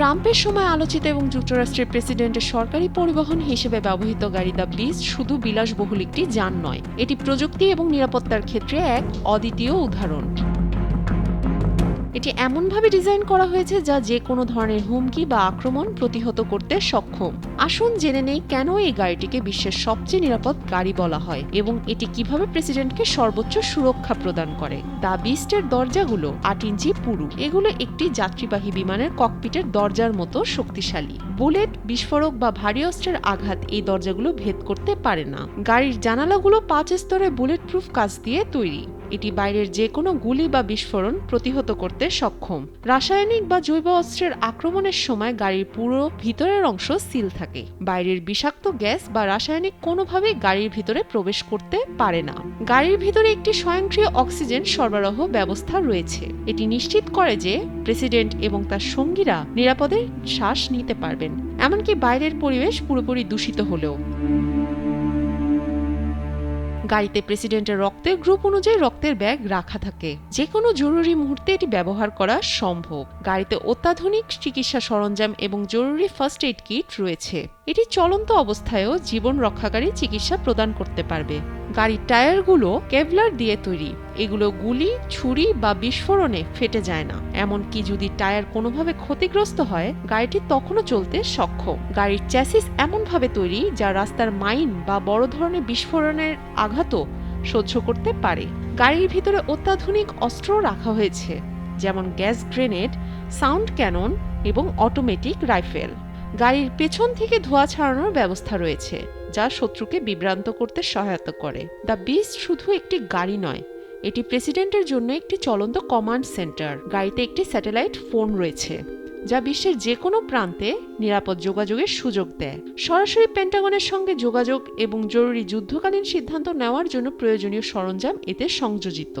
ট্রাম্পের সময় আলোচিত এবং যুক্তরাষ্ট্রের প্রেসিডেন্টের সরকারি পরিবহন হিসেবে ব্যবহৃত গাড়ি দ্য বিস শুধু বিলাসবহুল একটি যান নয়। এটি প্রযুক্তি এবং নিরাপত্তার ক্ষেত্রে এক অদ্বিতীয় উদাহরণ। এটি এমনভাবে ডিজাইন করা হয়েছে যা যে কোনো ধরনের হুমকি বা আক্রমণ প্রতিহত করতে সক্ষম। আসুন জেনে নেই কেন এই গাড়িটিকে বিশ্বের সবচেয়ে নিরাপদ গাড়ি বলা হয় এবং এটি কীভাবে প্রেসিডেন্টকে সর্বোচ্চ সুরক্ষা প্রদান করে। দা বিস্টের দরজাগুলো আট ইঞ্চি পুরু। এগুলো একটি যাত্রীবাহী বিমানের ককপিটের দরজার মতো শক্তিশালী। বুলেট, বিস্ফোরক বা ভারী অস্ত্রের আঘাত এই দরজাগুলো ভেদ করতে পারে না। গাড়ির জানালাগুলো পাঁচ স্তরে বুলেট প্রুফ কাজ দিয়ে তৈরি। এটি বাইরের যে কোনো গুলি বা বিস্ফোরণ প্রতিহত করতে সক্ষম। রাসায়নিক বা জৈব অস্ত্রের আক্রমণের সময় গাড়ির পুরো ভিতরের অংশ সিল থাকে। বাইরের বিষাক্ত গ্যাস বা রাসায়নিক কোনোভাবেই গাড়ির ভিতরে প্রবেশ করতে পারে না। গাড়ির ভিতরে একটি স্বয়ংক্রিয় অক্সিজেন সরবরাহ ব্যবস্থা রয়েছে। এটি নিশ্চিত করে যে প্রেসিডেন্ট এবং তার সঙ্গীরা নিরাপদে শ্বাস নিতে পারবেন। এমনকি বাইরের পরিবেশ পুরোপুরি দূষিত হলেও। গাড়িতে প্রেসিডেন্টের রক্তের গ্রুপ অনুযায়ী রক্তের ব্যাগ রাখা থাকে। যে কোনো জরুরি মুহূর্তে এটি ব্যবহার করা সম্ভব। গাড়িতে অত্যাধুনিক চিকিৎসা সরঞ্জাম এবং জরুরি ফার্স্ট এইড কিট রয়েছে। এটি চলন্ত অবস্থায়ও জীবন রক্ষাকারী চিকিৎসা প্রদান করতে পারবে। গাড়ির টায়ারগুলো কেভলার দিয়ে তৈরি। এগুলো গুলি, ছুরি বা বিস্ফোরণে ফেটে যায় না। এমনকি যদি টায়ার কোনোভাবে ক্ষতিগ্রস্ত হয়, গাড়িটি তখনও চলতে সক্ষম। গাড়ির চ্যাসিস এমনভাবে তৈরি যা রাস্তার মাইন বা বড় ধরনের বিস্ফোরণের আঘাতও সহ্য করতে পারে। গাড়ির ভিতরে অত্যাধুনিক অস্ত্র রাখা হয়েছে, যেমন গ্যাস গ্রেনেড, সাউন্ড ক্যানন এবং অটোমেটিক রাইফেল। গাড়ির পেছন থেকে ধোঁয়া ছাড়ানোর ব্যবস্থা রয়েছে, যা শত্রুকে বিভ্রান্ত করতে সহায়তা করে। দ্য বিস্ট শুধু একটি গাড়ি নয় এটি প্রেসিডেন্টের জন্য একটি চলন্ত কমান্ড সেন্টার। গাড়িতে একটি স্যাটেলাইট ফোন রয়েছে, যা বিশ্বের যে কোনো প্রান্তে নিরাপদ যোগাযোগের সুযোগ দেয়। সরাসরি পেন্টাগনের সঙ্গে যোগাযোগ এবং জরুরি যুদ্ধকালীন সিদ্ধান্ত নেওয়ার জন্য প্রয়োজনীয় সরঞ্জাম এতে সংযোজিত।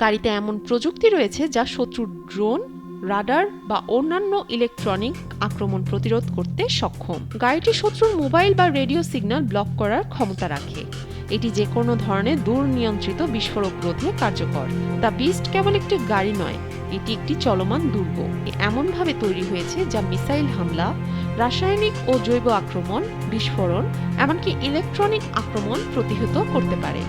গাড়িতে এমন প্রযুক্তি রয়েছে যা শত্রুর ড্রোন রাডার বা অন্যান্য ইলেকট্রনিক আক্রমণ প্রতিরোধ করতে সক্ষম। গাড়িটি শত্রুর মোবাইল বা রেডিও সিগন্যাল ব্লক করার ক্ষমতা রাখে। এটি যে কোনো ধরনের দূর নিয়ন্ত্রিত বিস্ফোরক রোধে কার্যকর। দ্য বিস্ট কেবল একটি গাড়ি নয়, এটি একটি চলমান দুর্গ। এমনভাবে তৈরি হয়েছে যা মিসাইল হামলা, রাসায়নিক ও জৈব আক্রমণ, বিস্ফোরণ, এমনকি ইলেকট্রনিক আক্রমণ প্রতিহত করতে পারে।